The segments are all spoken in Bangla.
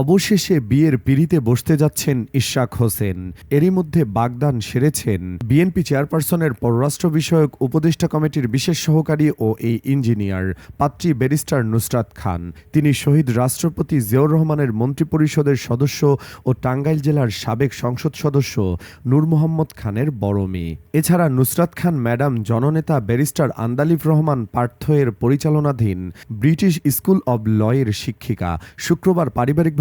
অবশেষে বিয়ের পিড়িতে বসতে যাচ্ছেন ইশাক হোসেন। এরই মধ্যে বাগদান সেরেছেন। বিএনপি চেয়ারপারসনের পররাষ্ট্র বিষয়ক উপদেষ্টা কমিটির বিশেষ সহকারী ও এই ইঞ্জিনিয়ার, পাত্রী ব্যারিস্টার নুসরাত খান। তিনি শহীদ রাষ্ট্রপতি জিয়াউর রহমানের মন্ত্রিপরিষদের সদস্য ও টাঙ্গাইল জেলার সাবেক সংসদ সদস্য নূর মোহাম্মদ খানের বড় মেয়ে। এছাড়া নুসরাত খান ম্যাডাম জননেতা ব্যারিস্টার আন্দালিফ রহমান পার্থয়ের পরিচালনাধীন ব্রিটিশ স্কুল অব লয়ের শিক্ষিকা। শুক্রবার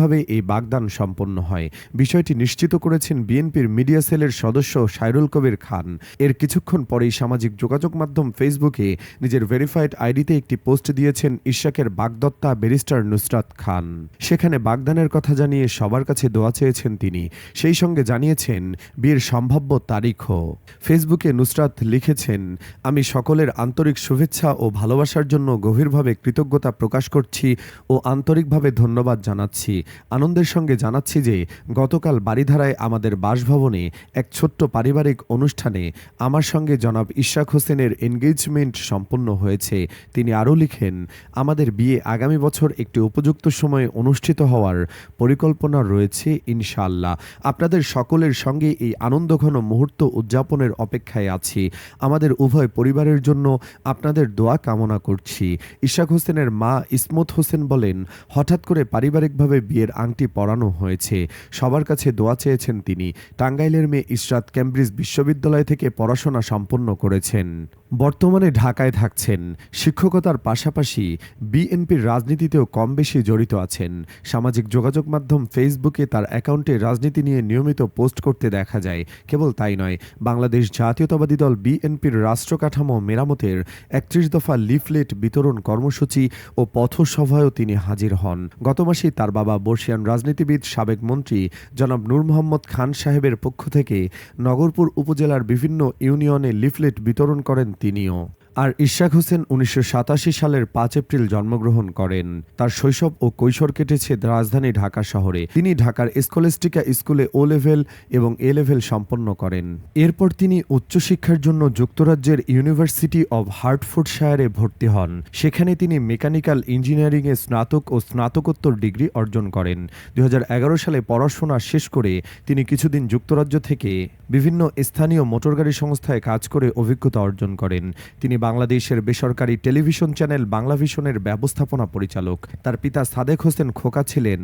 পারিবারিকভাবে এই বাগদান সম্পন্ন হয়? বিষয়টি নিশ্চিত করেছেন বিএনপির মিডিয়া সেলের সদস্য সাইরুল কবির খান। এর কিছুক্ষণ পরেই সামাজিক যোগাযোগ মাধ্যম ফেসবুকে নিজের ভেরিফাইড আইডিতে একটি পোস্ট দিয়েছেন ইশাকের বাগদত্তা ব্যারিস্টার নুসরাত খান। সেখানে বাগদানের কথা জানিয়ে সবার কাছে দোয়া চেয়েছেন তিনি। সেই সঙ্গে জানিয়েছেন, বিয়ের সম্ভাব্য তারিখও। ফেসবুকে নুসরাত লিখেছেন, আমি সকলের আন্তরিক শুভেচ্ছা ও ভালোবাসার জন্য গভীরভাবে কৃতজ্ঞতা প্রকাশ করছি ও আন্তরিকভাবে ধন্যবাদ জানাচ্ছি। আনন্দের সঙ্গে জানাচ্ছি যে, গতকাল বাড়িধারায় আমাদের বাসভবনে এক ছোট্ট পারিবারিক অনুষ্ঠানে আমার সঙ্গে জনাব ইশাক হোসেনের এনগেজমেন্ট সম্পন্ন হয়েছে। তিনি আরও লিখেন, আমাদের বিয়ে আগামী বছর একটি উপযুক্ত সময়ে অনুষ্ঠিত হওয়ার পরিকল্পনা রয়েছে, ইনশাআল্লাহ। আপনাদের সকলের সঙ্গে এই আনন্দঘন মুহূর্ত উদযাপনের অপেক্ষায় আছি। আমাদের উভয় পরিবারের জন্য আপনাদের দোয়া কামনা করছি। ইশাক হোসেনের মা ইসমত হোসেন বলেন, হঠাৎ করে পারিবারিকভাবে বিয়ের আংটি পরানো হয়েছে। সবার কাছে দোয়া চেয়েছেন তিনি। টাঙ্গাইলের মেয়ে ইশরাত ক্যাম্ব্রিজ বিশ্ববিদ্যালয় থেকে পড়াশোনা সম্পন্ন করেছেন। বর্তমানে ঢাকায় থাকছেন। শিক্ষকতার পাশাপাশি বিএনপির রাজনীতিতেও কম বেশি জড়িত আছেন। সামাজিক যোগাযোগ মাধ্যম ফেসবুকে তার অ্যাকাউন্টে রাজনীতি নিয়ে নিয়মিত পোস্ট করতে দেখা যায়। কেবল তাই নয়, বাংলাদেশ জাতীয়তাবাদী দল বিএনপির রাষ্ট্র কাঠামো মেরামতের একত্রিশ দফা লিফলেট বিতরণ কর্মসূচি ও পথসভায়ও তিনি হাজির হন। গত মাসেই তার বাবা বর্ষিয়ান রাজনীতিবিদ, সাবেক মন্ত্রী জনাব নূর মোহাম্মদ খান সাহেবের পক্ষ থেকে নগরপুর উপজেলার বিভিন্ন ইউনিয়নে লিফলেট বিতরণ করেন তিনিও আর ইশাক হোসেন উনিশশো সাতাশি সালের পাঁচ এপ্রিল জন্মগ্রহণ করেন। তার শৈশব ও কৈশোর কেটেছে রাজধানী ঢাকা শহরে। তিনি ঢাকার স্কলেস্টিকা স্কুলে ও লেভেল এবং এ লেভেল সম্পন্ন করেন। এরপর তিনি উচ্চশিক্ষার জন্য যুক্তরাজ্যের ইউনিভার্সিটি অব হার্টফোর্ডশায়ারে ভর্তি হন। সেখানে তিনি মেকানিক্যাল ইঞ্জিনিয়ারিংয়ে স্নাতক ও স্নাতকোত্তর ডিগ্রি অর্জন করেন। দু হাজার এগারো সালে পড়াশোনা শেষ করে তিনি কিছুদিন যুক্তরাজ্য থেকে বিভিন্ন স্থানীয় মোটরগাড়ি সংস্থায় কাজ করে অভিজ্ঞতা অর্জন করেন। তিনি বাংলাদেশের বেসরকারি টেলিভিশন চ্যানেল বাংলাভিশনের ব্যবস্থাপনা পরিচালক। তার পিতা সাদেক হোসেন খোকা ছিলেন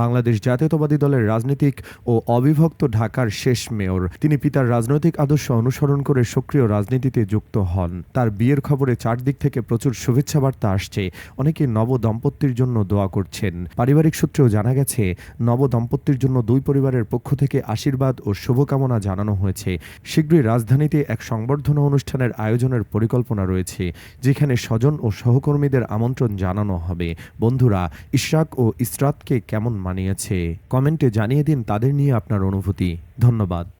বাংলাদেশ জাতীয়তাবাদী দলের রাজনীতিক ও অবিভক্ত ঢাকার শেষ মেয়র। তিনি পিতার রাজনৈতিক আদর্শ অনুসরণ করে সক্রিয় রাজনীতিতে যুক্ত হন। তার বিয়ের খবরে চারদিক থেকে প্রচুর শুভেচ্ছা বার্তা আসছে। অনেকে নব দম্পতির জন্য দোয়া করছেন। পারিবারিক সূত্রেও জানা গেছে নব দম্পতির জন্য দুই পরিবারের পক্ষ থেকে আশীর্বাদ ও শুভকামনা জানানো হয়েছে। শীঘ্রই রাজধানীতে এক সংবর্ধনা অনুষ্ঠানের আয়োজনের পরিকল্পনা রয়েছে, যেখানে স্বজন ও সহকর্মীদের আমন্ত্রণ জানানো হবে। বন্ধুরা, ইশরাক ও ইসরাতকে কেমন মানিয়েছে? কমেন্টে জানিয়ে দিন তাদের নিয়ে আপনার অনুভূতি। ধন্যবাদ।